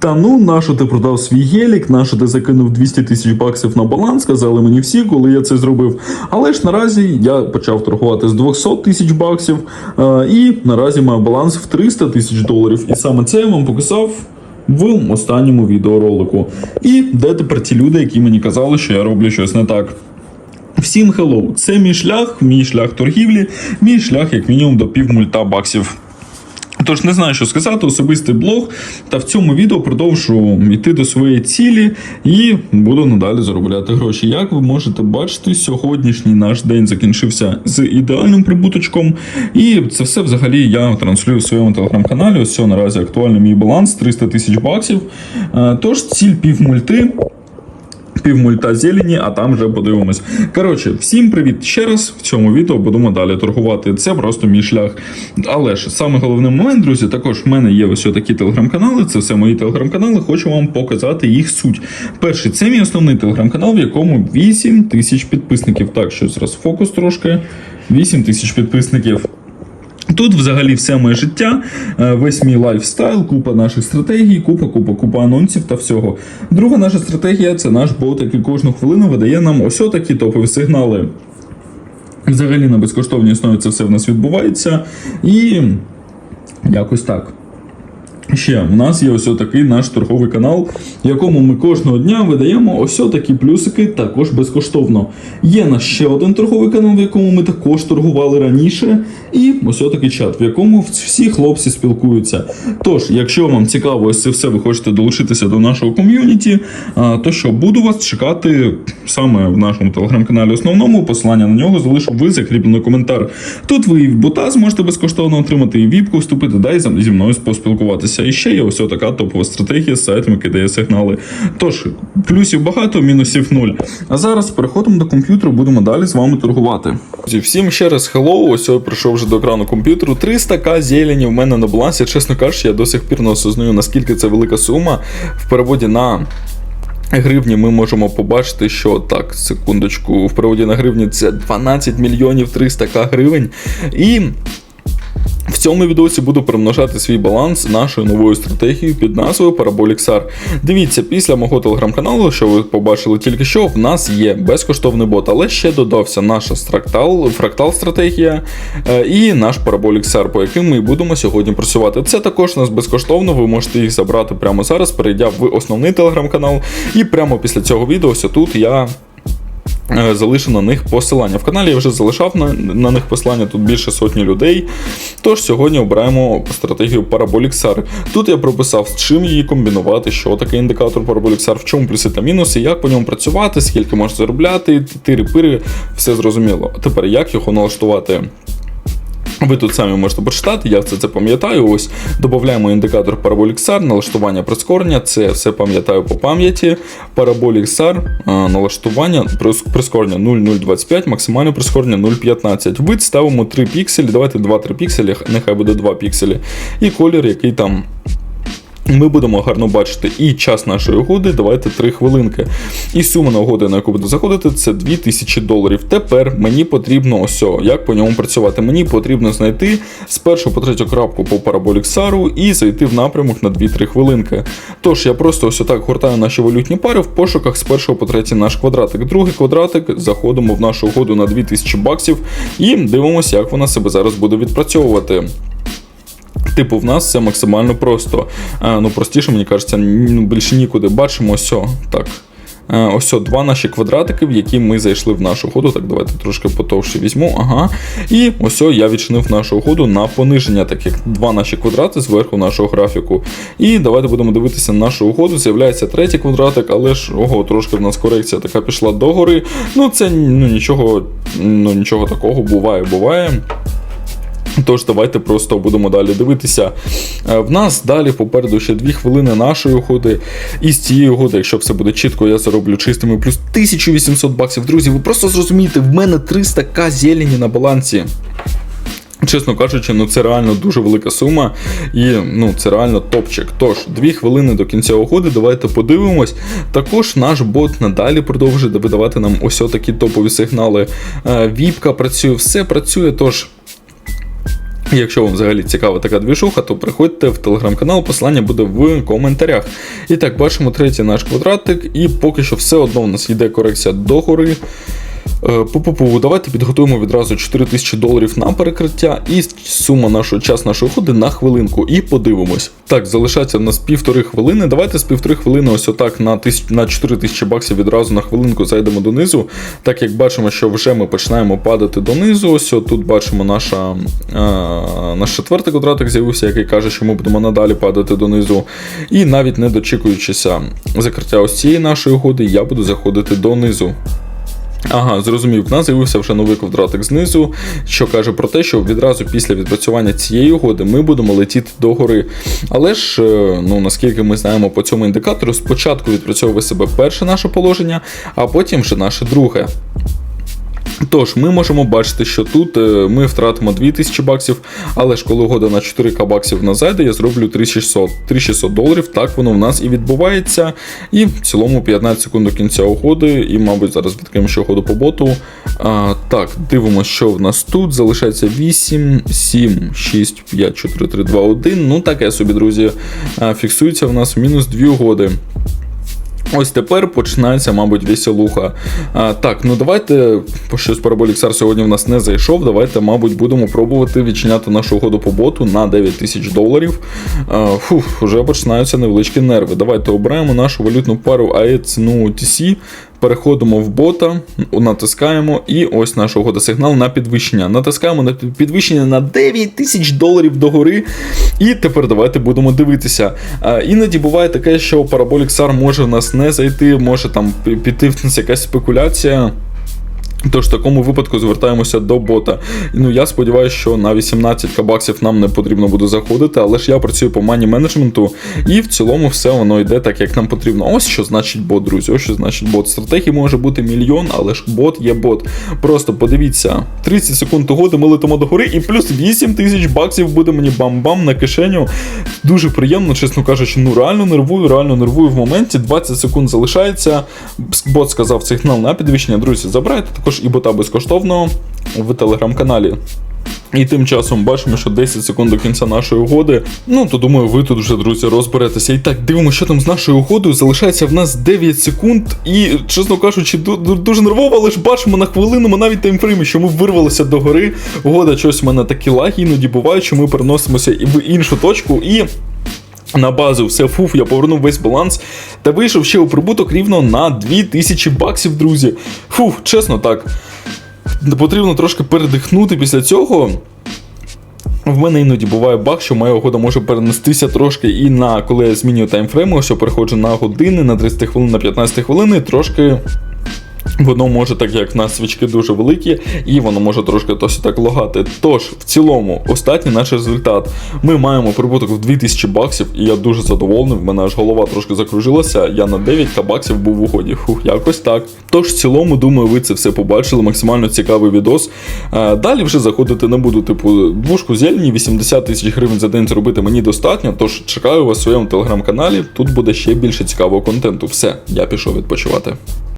Та ну, нащо ти продав свій гелік, нащо ти закинув 200 тисяч баксів на баланс, сказали мені всі, коли я це зробив. Але ж наразі я почав торгувати з 200 тисяч баксів, е, і наразі маю баланс в 300 тисяч доларів. І саме це я вам показав в останньому відеоролику. І де тепер ті люди, які мені казали, що я роблю щось не так. Всім хеллоу! Це мій шлях, мій шлях торгівлі, мій шлях як мінімум до півмульта баксів. Тож не знаю, що сказати, особистий блог. Та в цьому відео продовжу йти до своєї цілі і буду надалі заробляти гроші. Як ви можете бачити, сьогоднішній наш день закінчився з ідеальним прибуточком. І це все взагалі я транслюю в своєму телеграм-каналі. Ось наразі актуальний мій баланс 300 тисяч баксів. Е, Тож ціль півмульти півмульта зелені, а там вже подивимось. Коротше, всім привіт ще раз. В цьому відео будемо далі торгувати. Це просто мій шлях. Але ж саме головний момент, друзі, також в мене є ось такі телеграм-канали. Це все мої телеграм-канали. Хочу вам показати їх суть. Перший це мій основний телеграм-канал, в якому 8 тисяч підписників. Так, що зараз фокус трошки. 8 тисяч підписників. Тут взагалі все моє життя, е, весь мій лайфстайл, купа наших стратегій, купа, купа, купа анонсів та всього. Друга наша стратегія це наш бот, який кожну хвилину видає нам ось такі топові сигнали. Взагалі на безкоштовній основі це все в нас відбувається. І якось так. Ще в нас є ось такий наш торговий канал, якому ми кожного дня видаємо ось такі плюсики також безкоштовно. Є наш ще один торговий канал, в якому ми також торгували раніше, і ось такий чат, в якому всі хлопці спілкуються. Тож, якщо вам цікаво ось це все, ви хочете долучитися до нашого ком'юніті, то що буду вас чекати саме в нашому телеграм-каналі основному. Посилання на нього залишу в закріплений коментар. Тут ви і в бота зможете безкоштовно отримати, і віпку вступити, да і зі зі мною поспілкуватися. І ще є ось така топова стратегія з сайтом, який дає сигнали. Тож, плюсів багато, мінусів нуль. А зараз переходимо до комп'ютеру, будемо далі з вами торгувати. Всім ще раз хеллоу, ось я прийшов вже до екрану комп'ютеру. 300к зелені в мене на балансі. Чесно кажучи, я до сих пір не осознаю, наскільки це велика сума в переводі на. Гривні ми можемо побачити, що так, секундочку, в переводі на гривні це 12 мільйонів 300к гривень. І в цьому відосі буду примножати свій баланс нашою новою стратегією під назвою Parabolic SAR. Дивіться, після мого телеграм-каналу, що ви побачили тільки що, в нас є безкоштовний бот, але ще додався наша фрактал, фрактал стратегія е, і наш Parabolic SAR, по яким ми будемо сьогодні працювати. Це також у нас безкоштовно, ви можете їх забрати прямо зараз, перейдя в основний телеграм-канал. І прямо після цього відео ось тут я залишу на них посилання. В каналі я вже залишав на, на них посилання, тут більше сотні людей. Тож сьогодні обираємо стратегію Parabolic SAR. Тут я прописав, з чим її комбінувати, що таке індикатор Parabolic SAR, в чому плюси та мінуси, як по ньому працювати, скільки можна заробляти, тири-пири, все зрозуміло. Тепер як його налаштувати. Ви тут самі можете прочитати, я все це пам'ятаю. Ось додаємо індикатор Parabolic SAR, налаштування прискорення, це все пам'ятаю по пам'яті. Parabolic SAR, налаштування прискорення 0,025, максимальне прискорення 0,15. Вид ставимо 3 пікселі. Давайте 2-3 пікселі, нехай буде 2 пікселі. І колір, який там. Ми будемо гарно бачити і час нашої угоди, давайте 3 хвилинки. І сума на угоду, на яку буду заходити, це 2000 доларів. Тепер мені потрібно ось, як по ньому працювати. Мені потрібно знайти з першого по третю крапку по параболік Сару і зайти в напрямок на 2-3 хвилинки. Тож я просто ось так гортаю наші валютні пари в пошуках з першого по третій наш квадратик. Другий квадратик, заходимо в нашу угоду на 2000 баксів і дивимося, як вона себе зараз буде відпрацьовувати. Типу, в нас все максимально просто. А, ну, простіше, мені кажеться, ну, більше нікуди. Бачимо ось, так. Ось два наші квадратики, в які ми зайшли в нашу угоду. Так, давайте трошки потовше візьму. Ага. І ось я відчинив нашу угоду на пониження, так як два наші квадрати зверху нашого графіку. І давайте будемо дивитися на нашу угоду. З'являється третій квадратик, але ж ого, трошки в нас корекція така пішла догори. Ну, це ну, нічого, ну, нічого такого буває, буває. Тож, давайте просто будемо далі дивитися. Е, в нас далі попереду ще 2 хвилини нашої угоди. І з цієї угоди, якщо все буде чітко, я зароблю чистими плюс 1800 баксів. Друзі, ви просто зрозумієте, в мене 300к зелені на балансі. Чесно кажучи, ну це реально дуже велика сума, і ну це реально топчик. Тож, дві хвилини до кінця угоди, давайте подивимось. Також наш бот надалі продовжує видавати нам ось такі топові сигнали. Е, віпка працює, все працює. Тож Якщо вам взагалі цікава така двіжуха, то приходьте в телеграм-канал, посилання буде в коментарях. І так, бачимо третій наш квадратик, і поки що все одно у нас йде корекція догори. Е, Пу-пу-пу, давайте підготуємо відразу 4000 доларів на перекриття і сума нашого час нашої ходи на хвилинку. І подивимось. Так, залишається в нас півтори хвилини. Давайте з півтори хвилини ось отак на, тисяч, на 4000 баксів відразу на хвилинку зайдемо донизу. Так як бачимо, що вже ми починаємо падати донизу. Ось тут бачимо наша, е, наш четвертий квадратик з'явився, який каже, що ми будемо надалі падати донизу. І навіть не дочікуючися закриття ось цієї нашої угоди, я буду заходити донизу. Ага, зрозумів, в нас з'явився вже новий квадратик знизу, що каже про те, що відразу після відпрацювання цієї угоди ми будемо летіти догори. Але ж, е, ну наскільки ми знаємо по цьому індикатору, спочатку відпрацьовує себе перше наше положення, а потім вже наше друге. Тож, ми можемо бачити, що тут е, ми втратимо 2000 баксів, але ж коли угода на 4к баксів на зайде, я зроблю 3600 3600 доларів. Так воно в нас і відбувається. І в цілому 15 секунд до кінця угоди, і, мабуть, зараз відкриємо ще угоду по боту. А, так, дивимося, що в нас тут. Залишається 8, 7, 6, 5, 4, 3, 2, 1. Ну, таке собі, друзі. Фіксується в нас мінус 2 угоди. Ось тепер починається, мабуть, веселуха. А, так, ну давайте, щось Star сьогодні в нас не зайшов. Давайте, мабуть, будемо пробувати відчиняти нашу угоду по боту на 9 тисяч доларів. А, фух, вже починаються невеличкі нерви. Давайте обираємо нашу валютну пару AED ну, TC. Переходимо в бота, натискаємо, і ось наш угода сигнал на підвищення. Натискаємо на підвищення на 9 тисяч доларів догори. І тепер давайте будемо дивитися. Іноді буває таке, що Parabolic SAR може в нас не зайти, може там піти в нас якась спекуляція. Тож в такому випадку звертаємося до бота. Ну я сподіваюся, що на 18 кабаксів нам не потрібно буде заходити, але ж я працюю по мані менеджменту, і в цілому все воно йде так, як нам потрібно. Ось що значить бот, друзі. Ось що значить бот. Стратегії може бути мільйон, але ж бот є бот. Просто подивіться, 30 секунд угоди ми летимо до гори, і плюс 8 тисяч баксів буде мені бам-бам на кишеню. Дуже приємно, чесно кажучи, ну реально нервую, реально нервую в моменті. 20 секунд залишається. Бот сказав сигнал на підвищення. Друзі, забирайте також і бота безкоштовно в телеграм-каналі. І тим часом бачимо, що 10 секунд до кінця нашої угоди. Ну то думаю, ви тут вже, друзі, розберетеся. І так, дивимося, що там з нашою угодою. Залишається в нас 9 секунд. І, чесно кажучи, дуже нервово, але ж бачимо на хвилину, ми навіть таймфреймі, що ми вирвалися до гори. Угода щось в мене такі лаги, іноді буває, що ми переносимося і в іншу точку і. На базу все фуф, я повернув весь баланс та вийшов ще у прибуток рівно на 2000 баксів, друзі. Фуф, чесно так. Потрібно трошки передихнути після цього. В мене іноді буває баг, що моя угода може перенестися трошки і на коли я змінюю таймфрейми, я переходжу на години, на 30 хвилин, на 15 хвилини, трошки. Воно може, так як в нас свічки дуже великі, і воно може трошки досить так логати. Тож, в цілому, останній наш результат. Ми маємо прибуток в 2000 баксів, і я дуже задоволений. В мене аж голова трошки закружилася. Я на 9 баксів був в угоді. Фух, якось так. Тож, в цілому, думаю, ви це все побачили. Максимально цікавий відос. А, далі вже заходити не буду. Типу, двушку зелені, 80 тисяч гривень за день зробити мені достатньо. Тож чекаю вас в своєму телеграм-каналі. Тут буде ще більше цікавого контенту. Все, я пішов відпочивати.